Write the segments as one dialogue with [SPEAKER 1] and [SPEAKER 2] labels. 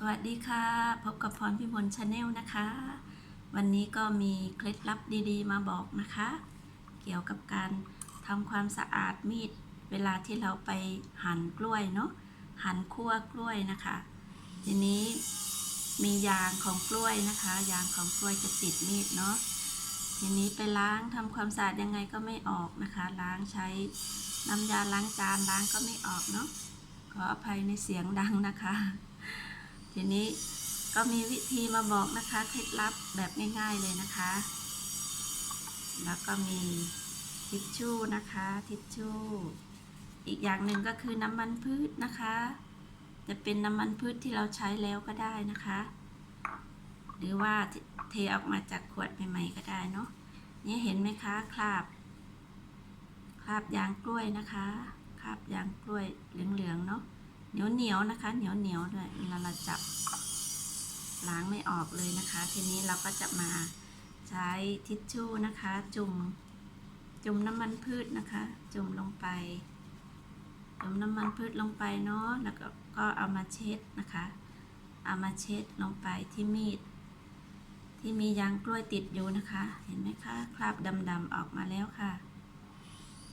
[SPEAKER 1] สวัสดีค่ะ พบกับพรพิมลชาแนลนะคะ วันนี้ก็มีเคล็ดลับดีๆ มาบอกนะคะ เกี่ยวกับการทำความสะอาดมีด เวลาที่เราไปหั่นกล้วยเนาะหั่นคั่วกล้วยนะคะ ทีนี้มียางของกล้วยนะคะ ยางของกล้วยจะติดมีดเนาะทีนี้ไปล้างทำความสะอาดยังไงก็ไม่ออกนะคะ ล้างใช้น้ำยาล้างจานล้างก็ไม่ออกเนาะขออภัยในเสียงดังนะคะ ทีนี้ก็มีวิธีมาบอกนะคะเคล็ดลับแบบง่าย ๆเลยนะคะ แล้วก็มีทิชชู่นะคะ ทิชชู่ อีกอย่างหนึ่งก็คือน้ำมันพืชนะคะ จะเป็นน้ำมันพืชที่เราใช้แล้วก็ได้นะคะ หรือว่าเทออกมาจากขวดใหม่ๆก็ได้เนาะนี่เห็นไหมคะคราบคราบยางกล้วยนะคะคราบยางกล้วยเหลืองๆเนาะ เหนียวเหนียวนะคะ เหนียวเหนียวด้วยเวลาเราจับล้างไม่ออกเลยนะคะ ทีนี้เราก็จะมาใช้ทิชชู่นะคะ จุ่มจุ่มน้ำมันพืชนะคะ จุ่มลงไป จุ่มน้ำมันพืชลงไปเนาะแล้วก็ก็เอามาเช็ดนะคะ เอามาเช็ดลงไปที่มีด ที่มียางกล้วยติดอยู่นะคะ เห็นไหมคะคราบดำๆออกมาแล้วค่ะ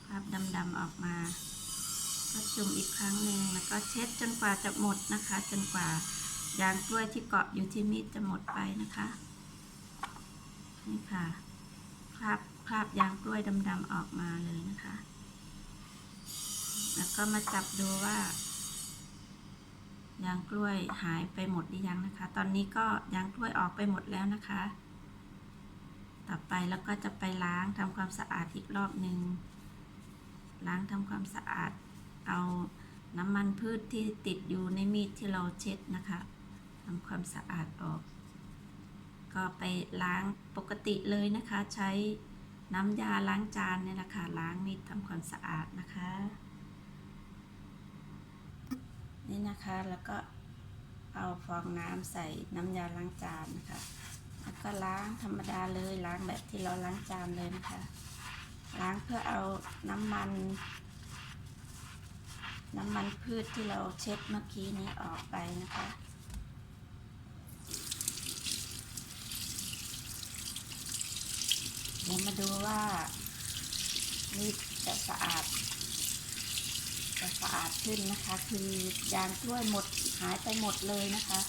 [SPEAKER 1] คราบดำๆออกมา ก็จุ่มอีกครั้งหนึ่งแล้วก็เช็ดจนกว่าจะหมดนะคะ จนกว่ายางกล้วยที่เกาะอยู่ที่มีดจะหมดไปนะคะ นี่ค่ะคราบคราบยางกล้วยดำๆออกมาเลยนะคะ แล้วก็มาจับดูว่ายางกล้วยหายไปหมดหรือยังนะคะ ตอนนี้ก็ยางกล้วยออกไปหมดแล้วนะคะ ต่อไปแล้วก็จะไปล้างทำความสะอาดอีกรอบหนึ่งล้างทำความสะอาด เอาน้ำมันพืชที่ติดอยู่ในมีดที่เราเช็ดนะคะทำความสะอาดออก ก็ไปล้างปกติเลยนะคะ ใช้น้ำยาล้างจานเนี่ยแหละค่ะล้างมีดทำความสะอาดนะคะ นี่นะคะแล้วก็เอาฟองน้ำใส่น้ำยาล้างจานนะคะ แล้วก็ล้างธรรมดาเลยล้างแบบที่เราล้างจานเลยนะคะ ล้างเพื่อเอาน้ำมัน น้ำมันพืชที่เราเช็ดเมื่อกี้นี้ออกไปนะคะ เดี๋ยวมาดูว่านี่จะสะอาด จะสะอาดขึ้นนะคะ คือยางกล้วยหมดหายไปหมดเลยนะคะ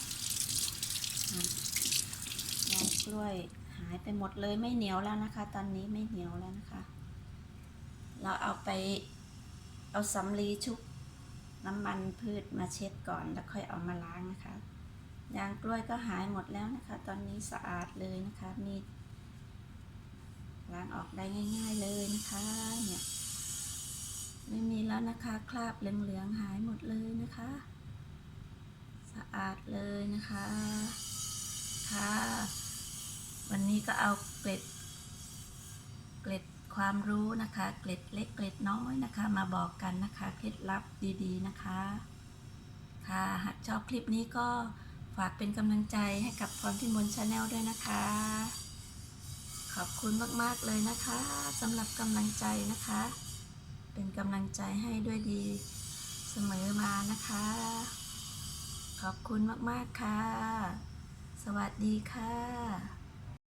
[SPEAKER 1] ยางกล้วยหายไปหมดเลยไม่เหนียวแล้วนะคะ ตอนนี้ไม่เหนียวแล้วนะคะ เราเอาไปเอาสำลีชุบ น้ำมันพืชมาเช็ดก่อนแล้วค่อยเอามาล้างนะคะยางกล้วยก็หายหมดแล้วนะคะ ตอนนี้สะอาดเลยนะคะมีล้างออกได้ง่าย ๆเลยนะคะเนี่ยไม่มีแล้วนะคะคราบเหลืองๆหายหมดเลยนะคะ สะอาดเลยนะคะค่ะวันนี้ก็เอาเกล็ดเกล็ด ความรู้นะคะ เกล็ดเล็กเกล็ดน้อยนะคะ มาบอกกันนะคะเคล็ดลับดีๆนะคะ ค่ะหากชอบคลิปนี้ก็ฝากเป็นกำลังใจให้กับพรพิมลชาแนลด้วยนะคะ ขอบคุณมากๆเลยนะคะสำหรับกำลังใจนะคะ เป็นกำลังใจให้ด้วยดีเสมอมานะคะ ขอบคุณมากๆค่ะ สวัสดีค่ะ